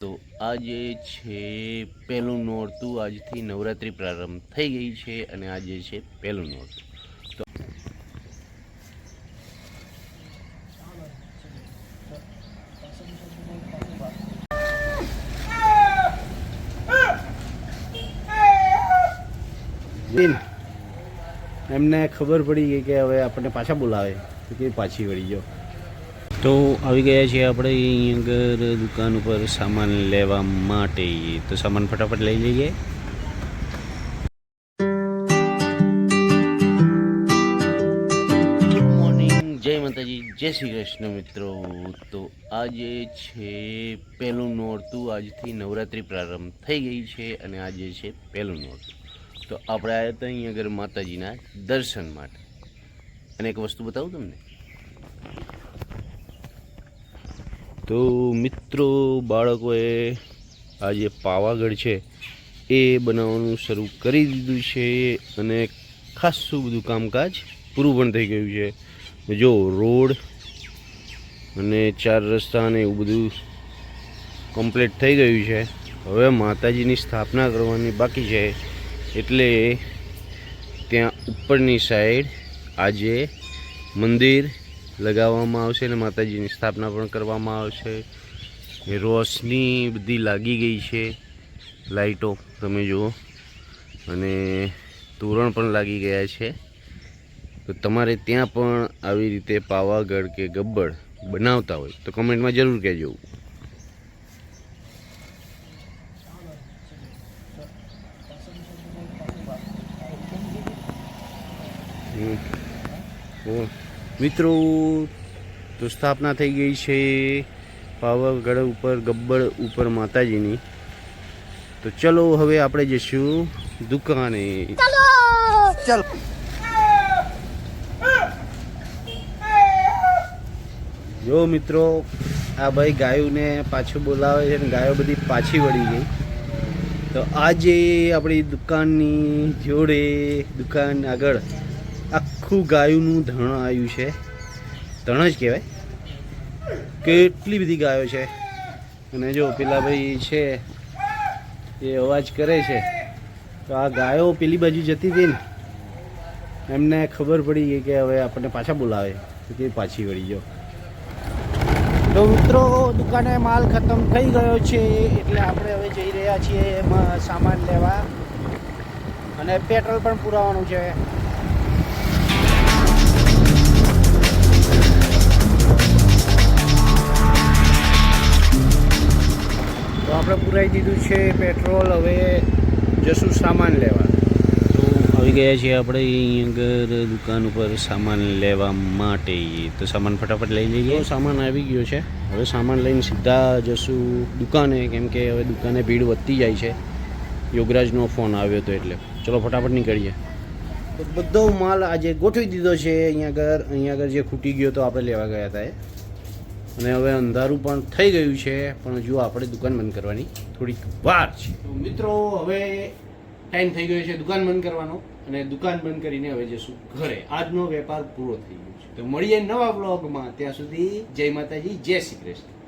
તો આજે છે પહેલું નોરતું. આજથી નવરાત્રિ પ્રારંભ થઈ ગઈ છે અને આજે છે પહેલું નોરતું. તો એમને ખબર પડી ગઈ કે હવે આપણને પાછા બોલાવે. કે પાછી વળી ગયો તો આવી ગયા છીએ આપણે અહીં આગળ દુકાન ઉપર સામાન લેવા માટે. તો સામાન ફટાફટ લઈ લઈએ. ગુડ મોર્નિંગ જય માતાજી. જય શ્રી કૃષ્ણ મિત્રો. તો આજે છે પહેલું નોરતું. આજથી નવરાત્રિ પ્રારંભ થઈ ગઈ છે અને આજે છે પહેલું નોરતું. તો આપણે આવ્યા હતા અહીં આગળ માતાજીના દર્શન માટે. અને એક વસ્તુ બતાવું તમને? તો મિત્રો, બાળકોએ આ જે પાવાગઢ છે એ બનાવવાનું શરૂ કરી દીધું છે અને ખાસું બધું કામકાજ પૂરું પણ થઈ ગયું છે. જો રોડ અને ચાર રસ્તા અને એવું બધું કમ્પ્લીટ થઈ ગયું છે, હવે માતાજીની સ્થાપના કરવાની બાકી છે. એટલે ત્યાં ઉપરની સાઈડ આજે મંદિર લગાવવામાં આવશે અને માતાજીની સ્થાપના પણ કરવામાં આવશે. રોશની બધી લાગી ગઈ છે લાઈટો, તમે જુઓ. અને તોરણ પણ લાગી ગયા છે. તો તમારે ત્યાં પણ આવી રીતે પાવાગઢ કે ગબ્બડ બનાવતા હોય તો કમેન્ટમાં જરૂર કહેજો. હમ. મિત્રો તો સ્થાપના થઈ ગઈ છે પાવાગઢ ઉપર ગબ્બર ઉપર માતાજીની. તો ચલો હવે આપણે જઈશું દુકાને. ચાલ! જો મિત્રો આ ભાઈ ગાયોને પાછું બોલાવે છે અને ગાયો બધી પાછી વળી ગઈ. તો આજે આપણી દુકાનની જોડે દુકાન આગળ આખું ગાયુંનું ધણ આવ્યું છે. ધણ જ કહેવાય. કેટલી બધી ગાયો છે. અને જો પેલા ભાઈ છે, એ અવાજ કરે છે, તો આ ગાયો પેલી બાજુ જતી હતી ને, એમને ખબર પડી ગઈ કે હવે આપણને પાછા બોલાવે. તો પાછી વળી જો તો મિત્રો, દુકાને માલ ખતમ થઈ ગયો છે, એટલે આપણે હવે જઈ રહ્યા છીએ એમાં સામાન લેવા. અને પેટ્રોલ પણ પુરાવાનું છે. આપણે પુરાઈ દીધું છે પેટ્રોલ હવે જશું સામાન લેવા. તો આવી ગયા છીએ આપણે આગળ દુકાન ઉપર સામાન લેવા માટે. તો સામાન ફટાફટ લઈ લઈએ. સામાન આવી ગયો છે. હવે સામાન લઈને સીધા જશું દુકાને કેમ કે હવે દુકાને ભીડ વધતી જાય છે. યોગરાજનો ફોન આવ્યો હતો એટલે. ચલો ફટાફટ નીકળીએ. બધો માલ આજે ગોઠવી દીધો છે અહીંયા આગળ અહીંયા આગળ જે ખૂટી ગયો તો આપણે લેવા ગયા હતા એ. અને હવે અંધારું પણ થઈ ગયું છે, પણ જો આપણે દુકાન બંધ કરવાની થોડીક વાર છે. તો મિત્રો, હવે ટાઈમ થઈ ગયો છે દુકાન બંધ કરવાનો અને દુકાન બંધ કરીને હવે જશું ઘરે. આજનો વેપાર પૂરો થઈ ગયો છે. તો મળીએ નવા બ્લોગમાં ત્યાં સુધી જય માતાજી, જય શ્રી કૃષ્ણ.